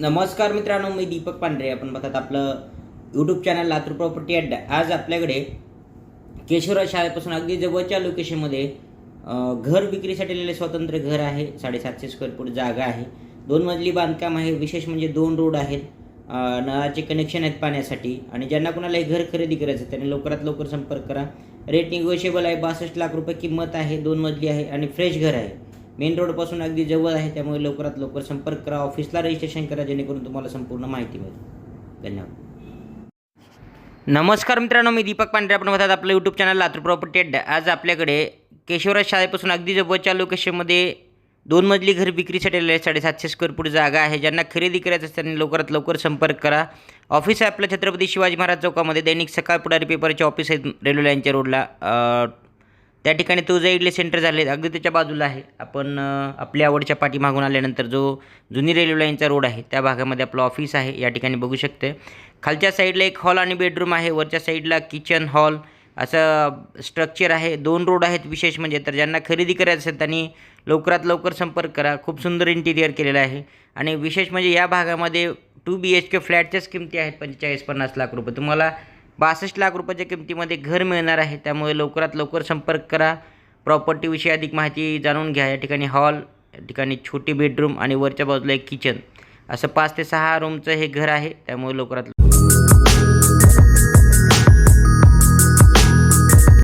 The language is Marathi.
नमस्कार मित्रांनो मी दीपक पांढरे. आपण बघतात आपलं यूट्यूब चॅनल लातूर प्रॉपर्टी अड्डा. आज आपल्याकडे केशवराज शाळेपासून अगदी जवळच्या लोकेशनमध्ये घर विक्रीसाठी लिहिलेले स्वतंत्र घर आहे. साडेसातशे स्क्वेअर फूट जागा आहे. दोन मजली बांधकाम आहे. विशेष म्हणजे दोन रोड आहेत. नळाचे कनेक्शन आहेत पाण्यासाठी. आणि ज्यांना कोणालाही घर खरेदी करायचं आहे, त्यांनी लवकरात लवकर संपर्क करा. रेट निगोशिएबल आहे. बासष्ट लाख रुपये किंमत आहे. दोन मजली आहे. आणि फ्रेश घर आहे. मेन रोडपासून अगदी जवळ आहे त्यामुळे लवकरात लवकर संपर्क करा. ऑफिसला रजिस्ट्रेशन करा जेणेकरून तुम्हाला संपूर्ण माहिती मिळेल. धन्यवाद. नमस्कार मित्रांनो मी दीपक पांढरे. आपण म्हणतात आपलं यूट्यूब चॅनल लातूर प्रॉपर्टी अड्डा आज आपल्याकडे केशवराज शाळेपासून अगदी जवळच्या लोकेशनमध्ये दोन मजली घर विक्रीसाठी आलेले साडेसातशे स्क्वेअर फूट जागा आहे. ज्यांना खरेदी करायचं असेल त्यांनी लवकरात लवकर संपर्क करा. ऑफिस आहे आपलं छत्रपती शिवाजी महाराज चौकामध्ये. दैनिक सकाळ पुढारी पेपरचे ऑफिस आहेत रेल्वे लाईनच्या रोडला त्या ठिकाणी तुळजा इडली सेंटर झाले अगदी त्याच्या बाजूला आहे. आपण आपल्या आवडच्या पाठीमागून आल्यानंतर जो जुनी रेल्वे लाईनचा रोड आहे त्या भागामध्ये आपलं ऑफिस आहे या ठिकाणी बघू शकते खालच्या साईडला एक हॉल आणि बेडरूम आहे वरच्या साईडला किचन हॉल असं स्ट्रक्चर आहे. दोन रोड आहेत विशेष म्हणजे तर ज्यांना खरेदी करायचं असेल त्यांनी लवकरात लवकर संपर्क करा. खूप सुंदर इंटिरियर केलेलं आहे. आणि विशेष म्हणजे या भागामध्ये टू बी एच के फ्लॅटच्याच किमती आहेत पंचेचाळीस पन्नास लाख रुपये. तुम्हाला बासष्ट लाख रुपयाच्या किमतीमध्ये घर मिळणार आहे. त्यामुळे लवकरात लवकर संपर्क करा. प्रॉपर्टीविषयी अधिक माहिती जाणून घ्या. या ठिकाणी हॉल या ठिकाणी छोटी बेडरूम आणि वरच्या बाजूला एक किचन असं पाच ते सहा रूमचं हे घर आहे. त्यामुळे लवकरात